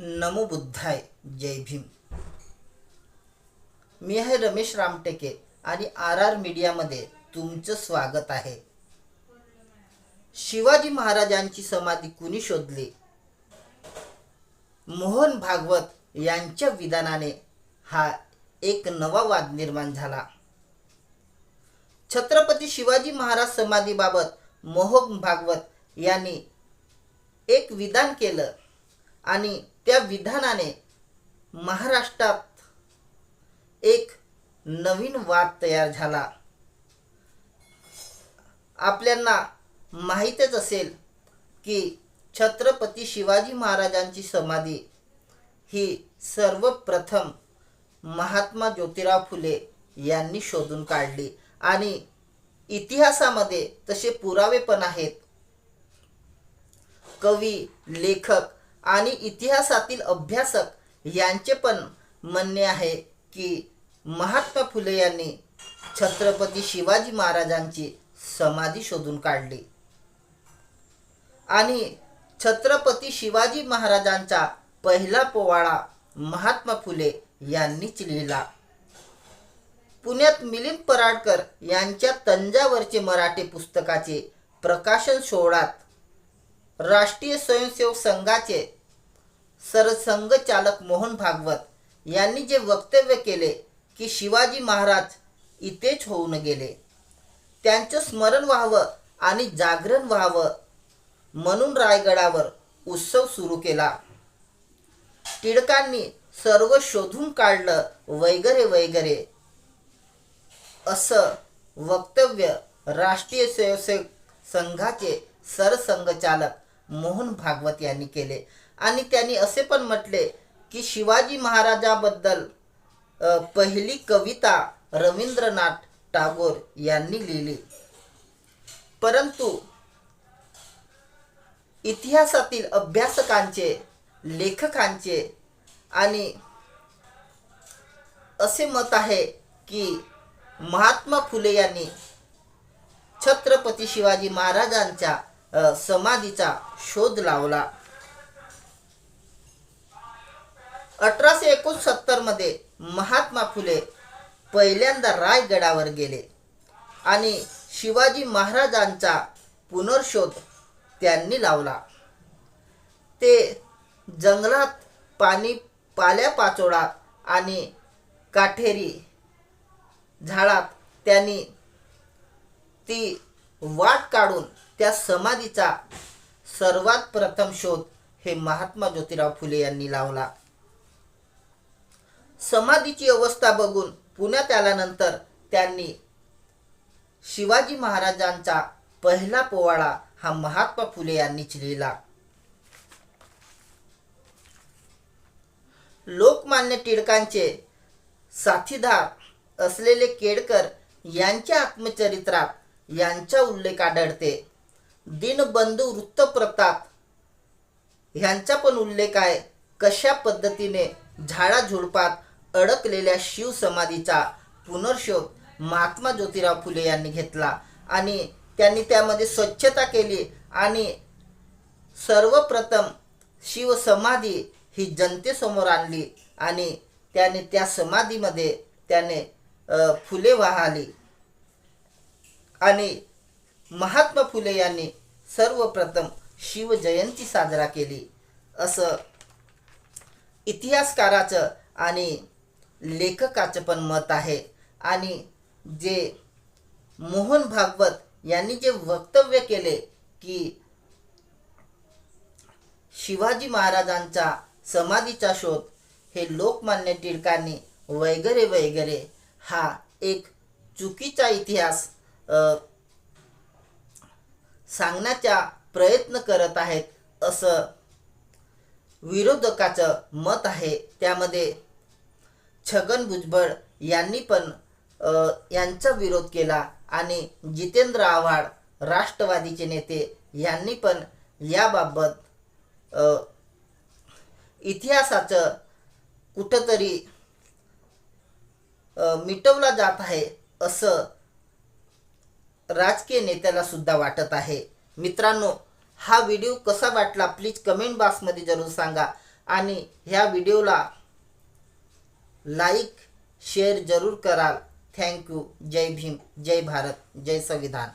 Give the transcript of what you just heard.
नमो बुद्धाय जय भीम. मी आहे रमेश रामटेके आणि R R मीडियामध्ये तुमचं स्वागत आहे. शिवाजी महाराजांची समाधी कुणी शोधली? मोहन भागवत यांच्या विधानाने हा एक नवा वाद निर्माण झाला. छत्रपती शिवाजी महाराज समाधीबाबत मोहन भागवत यांनी एक विधान केलं. आणि त्या विधानाने महाराष्ट्रात एक नवीन वाद तयार झाला. आपल्यांना माहीतच असेल की छत्रपती शिवाजी महाराजांची समाधी ही सर्वप्रथम महात्मा ज्योतिराव फुले यांनी शोधून काढली. आणि इतिहासामध्ये तसे पुरावे पण आहेत. कवी लेखक आणि इतिहासातील अभ्यासक यांचे पण म्हणणे आहे की महात्मा फुले यांनी छत्रपती शिवाजी महाराजांची समाधी शोधून काढली. आणि छत्रपती शिवाजी महाराजांचा पहिला पोवाडा महात्मा फुले यांनीच लिहिला. पुण्यात मिलिंद पराडकर यांच्या तंजावरचे मराठी पुस्तकाचे प्रकाशन सोहळ्यात राष्ट्रीय स्वयंसेवक संघाचे सरसंघचालक मोहन भागवत यांनी जे वक्तव्य केले की शिवाजी महाराज इथेच होऊन गेले. त्यांचं स्मरण व्हावं आणि जागरण व्हावं म्हणून रायगडावर उत्सव सुरू केला. टिळकांनी सर्व शोधून काढलं वगैरे वगैरे. असं वक्तव्य राष्ट्रीय स्वयंसेवक संघाचे सरसंघचालक मोहन भागवत यांनी केले. आणि त्यांनी असे पण म्हटले की शिवाजी महाराजाबद्दल पहिली कविता रवींद्रनाथ टागोर यांनी लिहिली. परंतु इतिहासातील अभ्यासकांचे लेखकांचे आणि असे मत आहे की महात्मा फुले यांनी छत्रपती शिवाजी महाराजांच्या समाधीचा शोध लावला. अठराशे एकोणसत्तरमध्ये महात्मा फुले पहिल्यांदा रायगडावर गेले आणि शिवाजी महाराजांचा पुनर्शोध त्यांनी लावला. ते जंगलात पाणी पाल्यापाचोळा आणि काठेरी झाडात त्यांनी ती वाट काढून त्या समाधीचा सर्वात प्रथम शोध हे महात्मा ज्योतिराव फुले यांनी लावला. समाधीची अवस्था बघून पुण्यात आल्यानंतर त्यांनी शिवाजी महाराजांचा पहिला पोवाडा हा महात्मा फुले यांनीच लिहिला. लोकमान्य टिळकांचे साथीदार असलेले केडकर यांच्या आत्मचरित्रात यांचा उल्लेख आढळते. दिनबंधू वृत्तप्रताप. ह्यांचा पण उल्लेख आहे कशा पद्धतीने झाडाझुडपात अडकलेल्या शिवसमाधीचा पुनर्शोध महात्मा ज्योतिराव फुले यांनी घेतला आणि त्यांनी त्यामध्ये स्वच्छता केली आणि सर्वप्रथम शिवसमाधी ही जनतेसमोर आणली आणि त्याने त्या समाधीमध्ये त्याने फुले वाहली. आणि महात्मा फुले यांनी सर्वप्रथम शिवजयंती साजरा केली. असं इतिहासकाराचं आणि लेखकाचं पण मत आहे. आणि जे मोहन भागवत यांनी जे वक्तव्य केले की शिवाजी महाराजांचा समाधीचा शोध हे लोकमान्य टिळकांनी वगैरे वगैरे हा एक चुकीचा इतिहास सांगण्याचा प्रयत्न करत आहेत असं विरोधकाचं मत आहे. त्यामध्ये छगन भुजबळ यांनी पण यांचा विरोध केला आणि जितेंद्र आव्हाड राष्ट्रवादीचे नेते यांनी पण याबाबत इतिहासाचं कुठंतरी मिटवला जात आहे असं राजकीय नेत्याला सुद्धा वाटत आहे. मित्रांनो हा व्हिडिओ कसा वाटला प्लीज कमेंट बॉक्समध्ये जरूर सांगा आणि ह्या व्हिडिओला लाईक शेअर जरूर कराल. Thank you. जय भीम. जय भारत. जय संविधान.